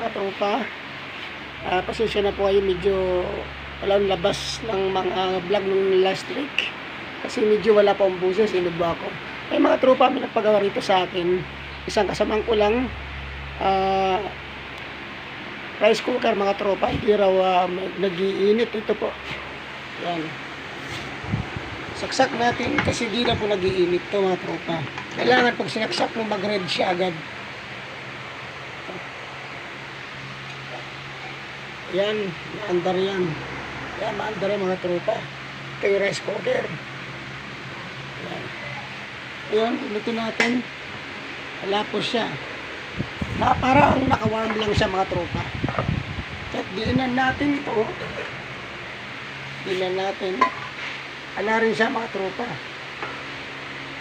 mga katropa. Ah, pasensya na po kayo medyo walang labas ng mga vlog nung last week. Kasi medyo wala pa akong buses, inubo ako. May mga tropa may nagpagawa rito sa akin. Isang kasamang ko lang. ah, rice cooker mga tropa. Hindi raw ah, nag-iinit. Ito po. Yan. Saksak natin kasi di na po nag-iinit to mga tropa. Kailangan pag sinaksak mo mag-red siya agad. Yan, maandar yan. Yan, maandar yan mga tropa. Yung rice cooker. Yan. Ayan, inutin natin. Wala po siya. Na, parang nakawarm lang siya mga tropa. At diinan natin ito. Diinan natin. Ala rin siya mga tropa.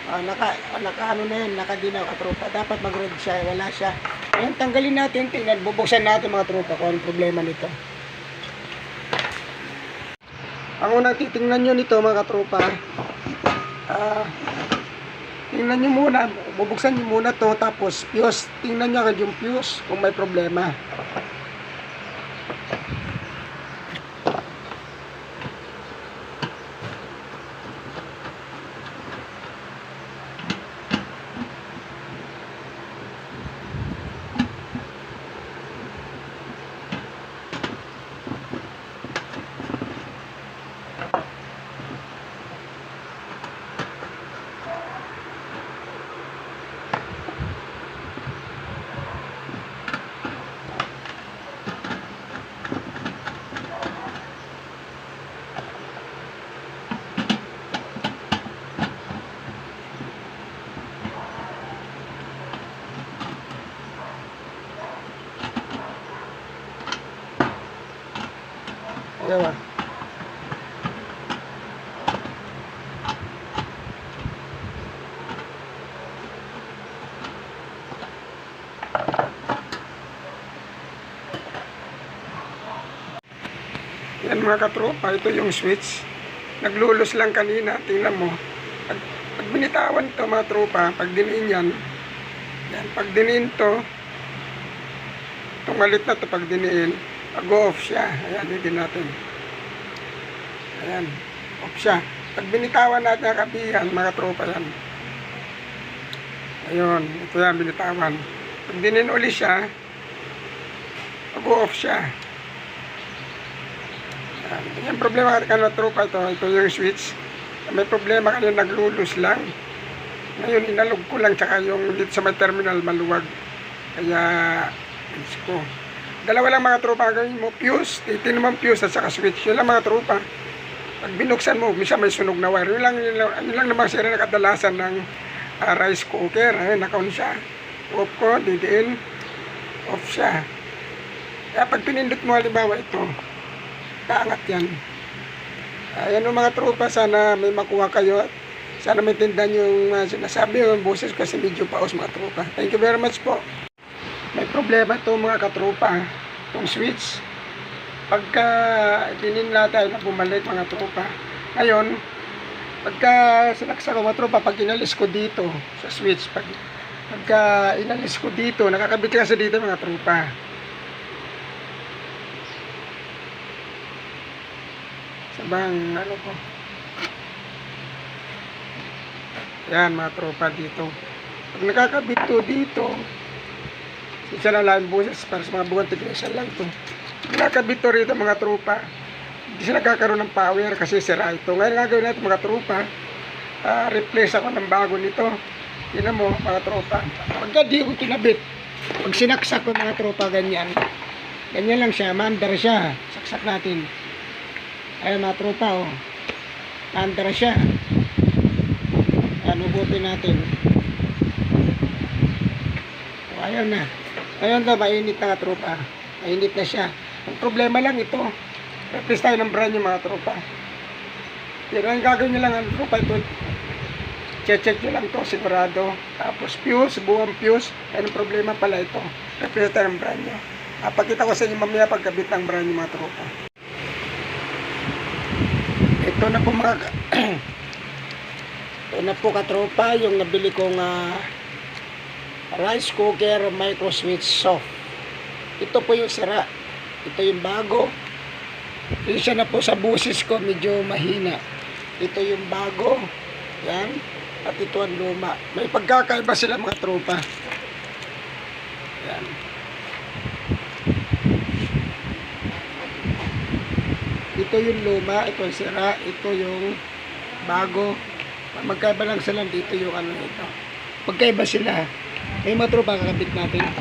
Ah, naka, naka ano na yan, nakadinaw ka tropa. Dapat mag-red siya, wala siya. Ayan, tanggalin natin, tingnan, bubuksan natin mga tropa kung anong problema nito. Ang unang titingnan nyo nito mga tropa, ah, tingnan nyo muna, bubuksan nyo muna to tapos fuse, tingnan nyo agad yung fuse kung may problema. Diba? Yan mga katropa, ito yung switch. Naglulos lang kanina, tingnan mo. Pag, pag binitawan to mga tropa, pag diniin yan, yan, pag diniin to, tumalit na to pag diniin, mag-off siya. Ayan, hindi natin. Ayan, off siya. Pag binitawan natin ang kabihan, mga tropa yan. Ayun, ito yan, binitawan. Pag dinin uli siya, mag-off siya. Ayan, yung problema ka na tropa ito, ito yung switch. May problema kanina naglulus lang. Ngayon, inalog ko lang, tsaka yung dito sa may terminal maluwag. Kaya, Diyos ko. Dalawa lang mga tropa gawin mo, fuse, titin naman fuse at saka switch. Yun lang mga tropa. Pag binuksan mo, misa may sunog na wire. Yun lang, yun lang, yun lang naman sila na kadalasan ng ah, rice cooker. Ayun, nakaon siya. Off ko, didiin. Off siya. Kaya pag pinindot mo, halimbawa ito, kaangat yan. Ayan o mga tropa, sana may makuha kayo at sana may tindan yung uh, sinasabi yung boses kasi medyo paos mga tropa. Thank you very much po. Problema to mga katropa. Itong switch. Pagka dinin natin na bumalik mga tropa. Ngayon, pagka sinaksa ko mga tropa, pag inalis ko dito sa switch, pag, pagka inalis ko dito, nakakabit kasi dito mga tropa. Sabang ano ko. Yan mga tropa dito. Pag nakakabit to dito, isa na lang buses para sa mga buwan tigresan lang to. Pag nakakabit to rito mga tropa, hindi sila nagkakaroon ng power kasi sira ito. Ngayon nga gawin natin mga tropa, ah, replace ako ng bago nito. Tingnan mo mga tropa. Pagka di ko kinabit, pag sinaksak ko mga tropa ganyan, ganyan lang siya, mandar siya. Saksak natin. Ayun mga tropa, oh. Mandar siya. Ano butin natin. O, ayaw na. Ayun daw, mainit na nga tropa. Mainit na siya. Ang problema lang ito. Replace tayo ng brand yung mga tropa. Pero ang gagawin nyo lang ang tropa ito. Check-check nyo lang to sigurado. Tapos fuse, buwang fuse. Anong problema pala ito. Replace tayo ng brand nyo. Ah, pakita ko sa inyo mamaya pagkabit ng brand yung mga tropa. Ito na po mga Ito na po katropa yung nabili kong ah, rice cooker micro switch soft. Ito po yung sira. Ito yung bago. Isa na po sa busis ko, medyo mahina. Ito yung bago. Yan. At ito ang luma. May pagkakaiba sila mga tropa. Yan. Ito yung luma, ito yung sira, ito yung bago. Magkaiba lang sila dito yung ano ito. Magkaiba sila. May mga tropa kakabit natin.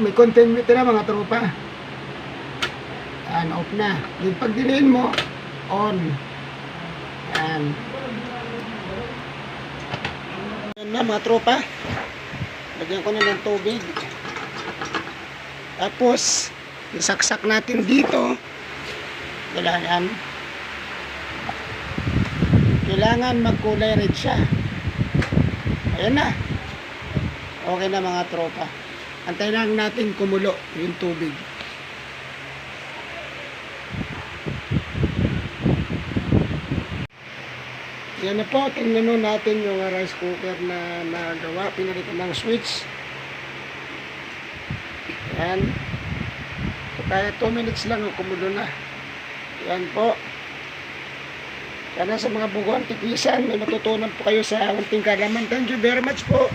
May continuity na mga tropa. Ayan, off na. Then pag diniin mo, on. Ayan. Ayan na mga tropa. Lagyan ko na ng tubig. Tapos, isaksak natin dito. Kailangan. Kailangan magkulay red siya. Ayan na. Okay na mga tropa. Antayin lang natin kumulo yung tubig. Yan na po, tingnan natin yung rice cooker na nagawa. Pinalitan ng switch. Yan. So, kaya 2 minutes lang ang kumulo na. Yan po. Sana sa mga buguan tipisan, may matutunan po kayo sa unting kalaman. Thank you very much po.